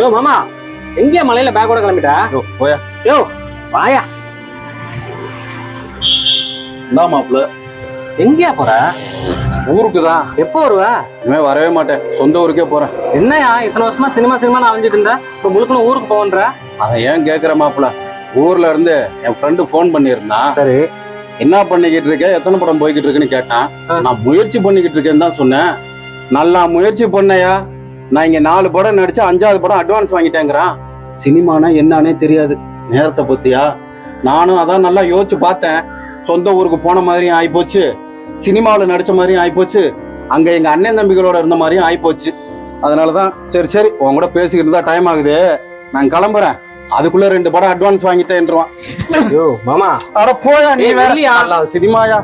யோ மாமா எங்கேயா மலையில பேக்கோட கிளம்பிட்டா? யோ, போயா. யோ வாயா. என்ன மாப்பிள்ள. எங்கேயா போற? ஊருக்கு தான் எப்போ வருவ? இனிமே வரவே மாட்டேன். சொந்த ஊருக்கே போறேன். என்னயா இத்தனை வருஷமா சினிமா சினிமா நான் அலைஞ்சிட்டு இருந்த? இப்போ முழுக்கணும் ஊருக்கு போவன்ற அதை ஏன் கேக்குற மாப்பிள்ள? ஊர்ல இருந்து என் ஃப்ரெண்டு ஃபோன் பண்ணியிருந்தான் சரி. என்ன பண்ணிக்கிட்டு இருக்க? எத்தனை படம் போய்கிட்டு இருக்குன்னு கேட்டான். நான் முயற்சி பண்ணிக்கிட்டு இருக்கேன்னு தான் சொன்னேன். நல்லா முயற்சி பண்ணையா? நான் இங்க நாலு படம் நடிச்சு அஞ்சாவது படம் அட்வான்ஸ் வாங்கிட்டேங்கிறான். சினிமானா என்னன்னே தெரியாது. நேரத்தை பத்தியா நானும் அதான் நல்லா யோசிச்சு பார்த்தேன். சொந்த ஊருக்கு போன மாதிரியும் ஆயிப்போச்சு. சினிமாவில் நடிச்ச மாதிரியும் ஆயிப்போச்சு. அங்க எங்க அண்ணன் தம்பிகளோட இருந்த மாதிரியும் ஆயிப்போச்சு. அதனாலதான் சரி சரி உன் கூட பேசிக்கிட்டு தான் டைம் ஆகுது. நான் கிளம்புறேன். அதுக்குள்ள ரெண்டு படம் அட்வான்ஸ் வாங்கிட்டேன்றான் மாமா. அட போயா நீ வேற. சினிமாயா?